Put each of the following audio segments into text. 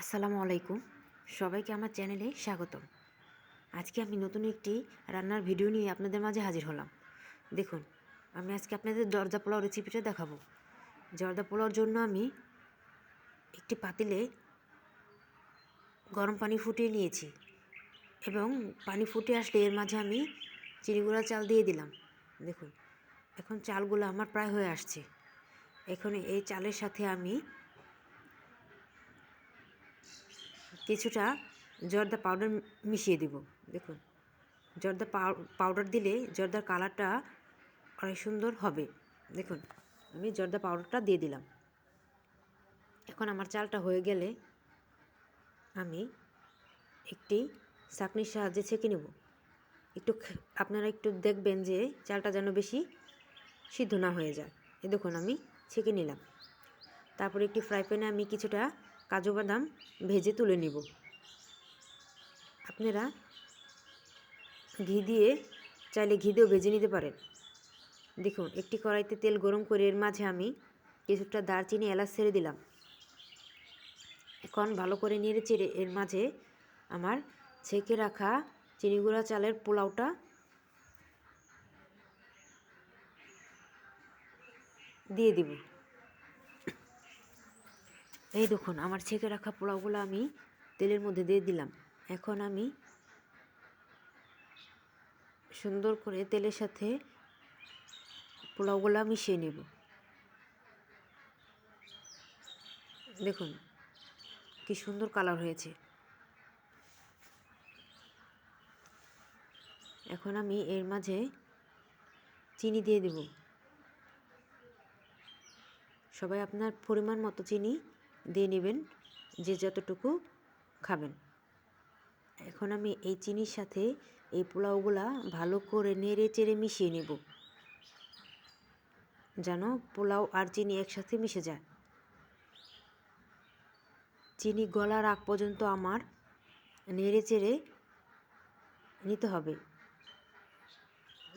আসসালামু আলাইকুম। সবাইকে আমার চ্যানেলে স্বাগতম। আজকে আমি নতুন একটি রান্নার ভিডিও নিয়ে আপনাদের মাঝে হাজির হলাম। দেখুন, আমি আজকে আপনাদের জর্দা পোলাও রেসিপিটা দেখাবো। জর্দা পোলাওর জন্য আমি একটি পাতিলে গরম পানি ফুটিয়ে নিয়েছি এবং পানি ফুটে আসলে এর মাঝে আমি চিনি গুঁড়া চাল দিয়ে দিলাম। দেখুন, এখন চালগুলো আমার প্রায় হয়ে আসছে। এখন এই চালের সাথে আমি কিছুটা জর্দা পাউডার মিশিয়ে দিব, দেখুন। জর্দা পাউডার দিলে জর্দার কালারটা অনেক সুন্দর হবে, দেখুন। আমি জর্দা পাউডারটা দিয়ে দিলাম। এখন আমার চালটা হয়ে গেলে আমি একটি চাকনির সাহায্যে ছেঁকে নেব। একটু আপনারা একটু দেখবেন যে চালটা যেন বেশি সিদ্ধ না হয়ে যায়। এ দেখুন, আমি ছেঁকে নিলাম। তারপরে একটি ফ্রাই প্যানে আমি কিছুটা কাজু বাদাম ভেজে তুলে নিব। আপনারা ঘি দিয়ে চাইলে ঘি দিয়েও ভেজে নিতে পারেন। দেখুন, একটি কড়াইতে তেল গরম করে এর মাঝে আমি কিছুটা দারচিনি এলাচ ছেড়ে দিলাম। এখন ভালো করে নেড়ে চেড়ে এর মাঝে আমার ছেঁকে রাখা চিনিগুড়া চালের পোলাওটা দিয়ে দিব। এই দেখুন, আমার ছেঁকে রাখা পোলাওগুলো আমি তেলের মধ্যে দিয়ে দিলাম। এখন আমি সুন্দর করে তেলের সাথে পোলাওগুলো মিশিয়ে নেব। দেখুন, কি সুন্দর কালার হয়েছে। এখন আমি এর মাঝে চিনি দিয়ে দেব। সবাই আপনার পরিমাণ মতো চিনি দিয়ে নেবেন যে যতটুকু খাবেন। এখন আমি এই চিনির সাথে এই পোলাওগুলা ভালো করে নেড়ে চেড়ে মিশিয়ে নেব। যেন পোলাও আর চিনি একসাথে মিশে যায়। চিনি গলার আগ পর্যন্ত আমার নেড়ে চেড়ে নিতে হবে।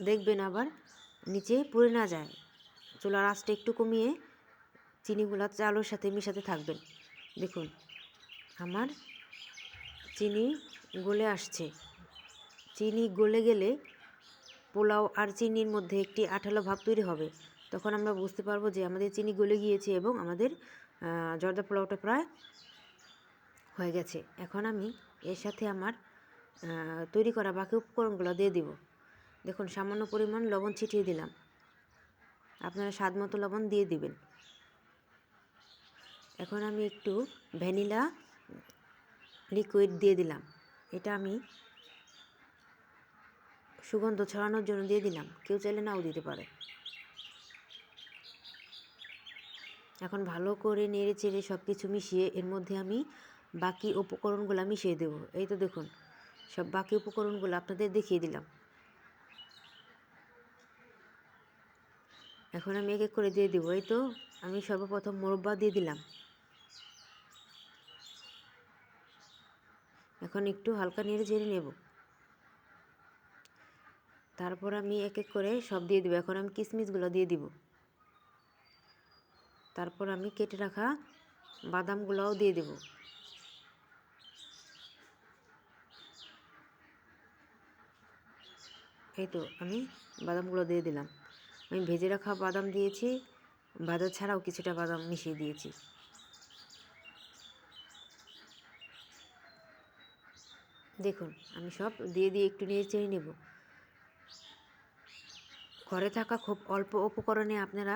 দেখবেন আবার নিচে পড়ে না যায়। চুলার আঁচটা একটু কমিয়ে চিনিগুলো চালের সাথে মিশাতে থাকবেন। দেখুন, আমার চিনি গলে আসছে। চিনি গলে গেলে পোলাও আর চিনির মধ্যে একটি আঠালো ভাব তৈরি হবে। তখন আমরা বুঝতে পারব যে আমাদের চিনি গলে গিয়েছে এবং আমাদের জর্দা পোলাওটা প্রায় হয়ে গেছে। এখন আমি এর সাথে আমার তৈরি করা বাকি উপকরণগুলো দিয়ে দিব। দেখুন, সামান্য পরিমাণ লবণ ছিটিয়ে দিলাম। আপনারা স্বাদ মতো লবণ দিয়ে দিবেন। এখন আমি একটু ভ্যানিলা লিকুইড দিয়ে দিলাম। এটা আমি সুগন্ধ ছড়ানোর জন্য দিয়ে দিলাম। কেউ চাইলে নাও দিতে পারে। এখন ভালো করে নেড়ে চেড়ে সব কিছু মিশিয়ে এর মধ্যে আমি বাকি উপকরণগুলো মিশিয়ে দেবো। এই তো দেখুন, সব বাকি উপকরণগুলো আপনাদের দেখিয়ে দিলাম। এখন আমি এক এক করে দিয়ে দেবো। এই তো আমি সর্বপ্রথম মোরব্বা দিয়ে দিলাম। এখন একটু হালকা নেড়ে চেড়ে নেব। তারপর আমি এক এক করে সব দিয়ে দেবো। এখন আমি কিশমিশগুলো দিয়ে দিব। তারপর আমি কেটে রাখা বাদামগুলোও দিয়ে দেব। এই তো আমি বাদামগুলো দিয়ে দিলাম। আমি ভেজে রাখা বাদাম দিয়েছি। বাদাম ছাড়াও কিছুটা বাদাম মিশিয়ে দিয়েছি। দেখুন, আমি সব দিয়ে দিয়ে একটু নিয়ে চেয়ে নেব। ঘরে থাকা খুব অল্প উপকরণে আপনারা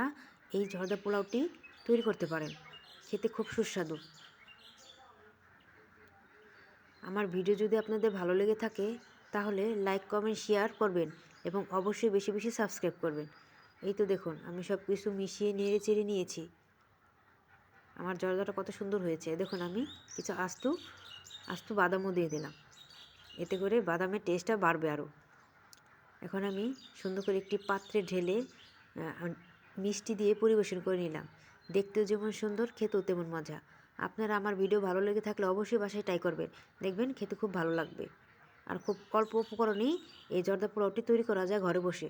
এই ঝর্দা পোলাওটি তৈরি করতে পারেন। খেতে খুব সুস্বাদু। আমার ভিডিও যদি আপনাদের ভালো লেগে থাকে, তাহলে লাইক, কমেন্ট, শেয়ার করবেন এবং অবশ্যই বেশি বেশি সাবস্ক্রাইব করবেন। এই তো দেখুন, আমি সব কিছু মিশিয়ে নেড়ে চেড়ে নিয়েছি। আমার জর্দাটা কত সুন্দর হয়েছে। দেখুন, আমি কিছু আস্তু আস্তু বাদামও দিয়ে দিলাম। এতে করে বাদামের টেস্টটা বাড়বে আরও এখন আমি সুন্দর করে একটি পাত্রে ঢেলে মিষ্টি দিয়ে পরিবেশন করে নিলাম। দেখতেও যেমন সুন্দর, খেতেও তেমন মজা। আপনারা আমার ভিডিও ভালো লেগে থাকলে অবশ্যই বাসায় ট্রাই করবেন। দেখবেন খেতে খুব ভালো লাগবে। আর খুব অল্প উপকরণেই এই জর্দা পোলাওটি তৈরি করা যায় ঘরে বসে।